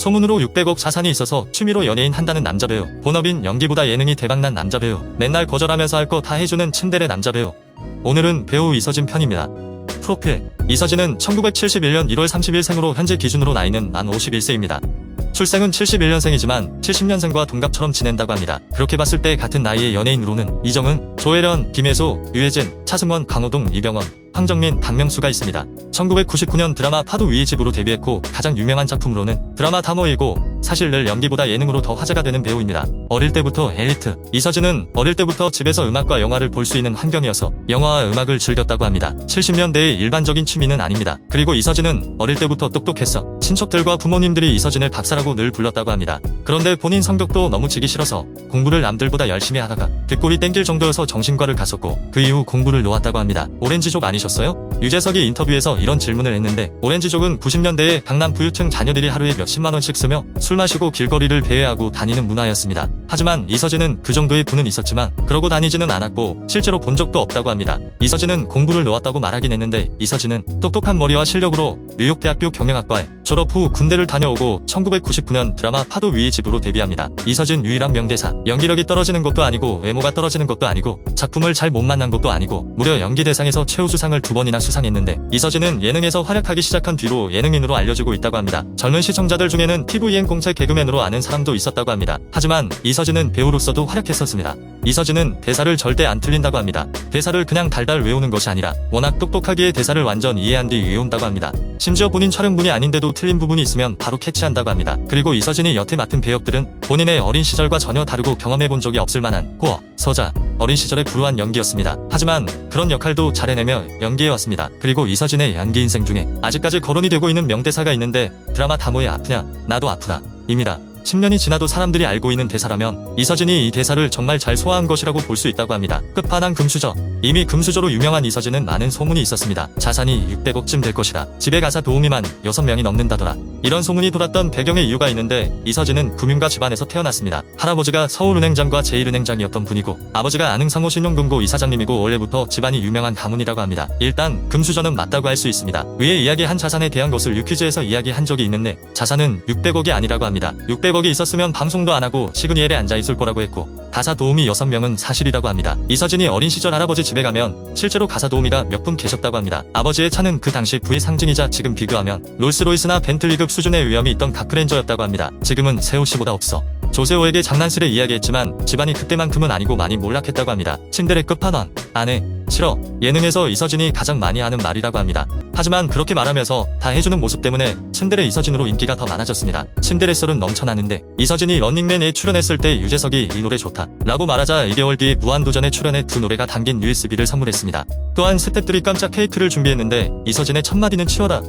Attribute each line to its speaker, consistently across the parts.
Speaker 1: 소문으로 600억 자산이 있어서 취미로 연예인 한다는 남자 배우. 본업인 연기보다 예능이 대박난 남자 배우. 맨날 거절하면서 할 거 다 해주는 츤데레 남자 배우. 오늘은 배우 이서진 편입니다. 프로필 이서진은 1971년 1월 30일 생으로 현재 기준으로 나이는 만 51세입니다. 출생은 71년생이지만 70년생과 동갑처럼 지낸다고 합니다. 그렇게 봤을 때 같은 나이의 연예인으로는 이정은, 조혜련, 김혜수, 유해진, 차승원, 강호동, 이병헌, 황정민, 박명수가 있습니다. 1999년 드라마 파도 위의 집으로 데뷔했고 가장 유명한 작품으로는 드라마 다모이고 사실 늘 연기보다 예능으로 더 화제가 되는 배우입니다. 어릴 때부터 엘리트 이서진은 어릴 때부터 집에서 음악과 영화를 볼 수 있는 환경이어서 영화와 음악을 즐겼다고 합니다. 70년대의 일반적인 취미는 아닙니다. 그리고 이서진은 어릴 때부터 똑똑했어. 친척들과 부모님들이 이서진을 박사라고 늘 불렀다고 합니다. 그런데 본인 성격도 너무 지기 싫어서 공부를 남들보다 열심히 하다가 뒷골이 땡길 정도여서 정신과를 갔었고 그 이후 공부를 놓았다고 합니다. 오렌지족 아니 셨어요? 유재석이 인터뷰에서 이런 질문을 했는데 오렌지족은 90년대에 강남 부유층 자녀들이 하루에 몇십만 원씩 쓰며 술 마시고 길거리를 배회하고 다니는 문화였습니다. 하지만 이서진은 그 정도의 부는 있었지만 그러고 다니지는 않았고 실제로 본 적도 없다고 합니다. 이서진은 공부를 놓았다고 말하긴 했는데 이서진은 똑똑한 머리와 실력으로 뉴욕대학교 경영학과에 졸업 후 군대를 다녀오고 1999년 드라마 파도 위의 집으로 데뷔합니다. 이서진 유일한 명대사. 연기력이 떨어지는 것도 아니고 외모가 떨어지는 것도 아니고 작품을 잘 못 만난 것도 아니고 무려 연기 대상에서 최우수상을 두 번이나 수상했는데 이서진은 예능에서 활약하기 시작한 뒤로 예능인으로 알려지고 있다고 합니다. 젊은 시청자들 중에는 TVN 공채 개그맨으로 아는 사람도 있었다고 합니다. 하지만 이서진은 배우로서도 활약했었습니다. 이서진은 대사를 절대 안 틀린다고 합니다. 대사를 그냥 달달 외우는 것이 아니라 워낙 똑똑하기에 대사를 완전 이해한 뒤 외운다고 합니다. 심지어 본인 촬영분이 아닌데도 틀린 부분이 있으면 바로 캐치한다고 합니다. 그리고 이서진이 여태 맡은 배역들은 본인의 어린 시절과 전혀 다르고 경험해본 적이 없을 만한 호어, 서자, 어린 시절의 불우한 연기였습니다. 하지만 그런 역할도 잘 해내며 연기해왔습니다. 그리고 이서진의 연기 인생 중에 아직까지 거론이 되고 있는 명대사가 있는데 드라마 다모에 아프냐 나도 아프다 입니다. 10년이 지나도 사람들이 알고 있는 대사라면 이서진이 이 대사를 정말 잘 소화한 것이라고 볼 수 있다고 합니다. 끝판왕 금수저. 이미 금수저로 유명한 이서진은 많은 소문이 있었습니다. 자산이 600억쯤 될 것이다. 집에 가사 도우미만 6명이 넘는다더라. 이런 소문이 돌았던 배경의 이유가 있는데 이서진은 금융가 집안에서 태어났습니다. 할아버지가 서울은행장과 제1은행장이었던 분이고 아버지가 안흥상호 신용금고 이사장님이고 원래부터 집안이 유명한 가문이라고 합니다. 일단 금수저는 맞다고 할 수 있습니다. 위에 이야기한 자산에 대한 것을 유퀴즈에서 이야기한 적이 있는데 자산은 600억이 아니라고 합니다. 600억이 있었으면 방송도 안 하고 시그니엘에 앉아 있을 거라고 했고 가사 도우미 6명은 사실이라고 합니다. 이서진이 어린 시절 할아버지 집에 가면 실제로 가사 도우미가 몇 분 계셨다고 합니다. 아버지의 차는 그 당시 부의 상징이자 지금 비교하면 롤스로이스나 벤틀리급 수준의 위험이 있던 가크렌저였다고 합니다. 지금은 세호씨보다 없어. 조세호에게 장난스레 이야기했지만 집안이 그때만큼은 아니고 많이 몰락했다고 합니다. 침대의 끝판왕, 아내, 싫어. 예능에서 이서진이 가장 많이 하는 말이라고 합니다. 하지만 그렇게 말하면서 다 해주는 모습 때문에 침대레 이서진으로 인기가 더 많아졌습니다. 침대레 썰은 넘쳐나는데 이서진이 런닝맨에 출연했을 때 유재석이 이 노래 좋다 라고 말하자 2개월 뒤 무한도전에 출연해 두 노래가 담긴 USB를 선물했습니다. 또한 스탭들이 깜짝 케이크를 준비했는데 이서진의 첫 마디는 치워라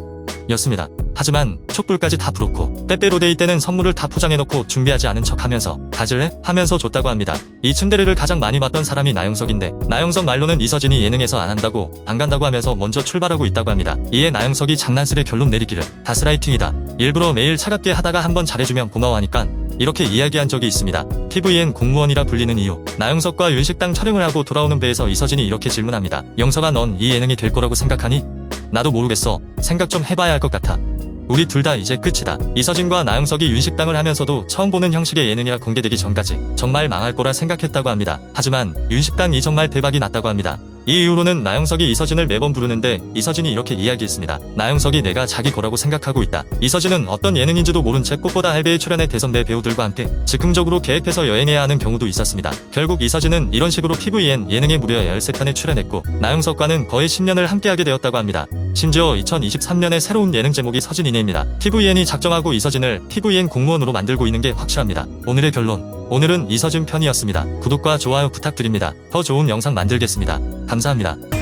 Speaker 1: 였습니다. 하지만 촛불까지 다 불었고 빼빼로데이 때는 선물을 다 포장해놓고 준비하지 않은 척하면서 가질래? 하면서 줬다고 합니다. 이 츤데레를 가장 많이 봤던 사람이 나영석인데 나영석 말로는 이서진이 예능에서 안 한다고 안 간다고 하면서 먼저 출발하고 있다고 합니다. 이에 나영석이 장난스레 결론 내리기를 가스라이팅이다. 일부러 매일 차갑게 하다가 한번 잘해주면 고마워하니까 이렇게 이야기한 적이 있습니다. TVN 공무원이라 불리는 이유. 나영석과 윤식당 촬영을 하고 돌아오는 배에서 이서진이 이렇게 질문합니다. 영석아 넌 이 예능이 될 거라고 생각하니? 나도 모르겠어. 생각 좀 해봐야 할 것 같아. 우리 둘 다 이제 끝이다. 이서진과 나영석이 윤식당을 하면서도 처음 보는 형식의 예능이라 공개되기 전까지 정말 망할 거라 생각했다고 합니다. 하지만 윤식당이 정말 대박이 났다고 합니다. 이 이후로는 나영석이 이서진을 매번 부르는데 이서진이 이렇게 이야기했습니다. 나영석이 내가 자기 거라고 생각하고 있다. 이서진은 어떤 예능인지도 모른 채 꽃보다 할배에 출연해 대선배 배우들과 함께 즉흥적으로 계획해서 여행해야 하는 경우도 있었습니다. 결국 이서진은 이런 식으로 TVN 예능에 무려 13편에 출연했고 나영석과는 거의 10년을 함께하게 되었다고 합니다. 심지어 2023년에 새로운 예능 제목이 서진이네입니다. TVN이 작정하고 이서진을 TVN 공무원으로 만들고 있는 게 확실합니다. 오늘의 결론. 오늘은 이서진 편이었습니다. 구독과 좋아요 부탁드립니다. 더 좋은 영상 만들겠습니다. 감사합니다.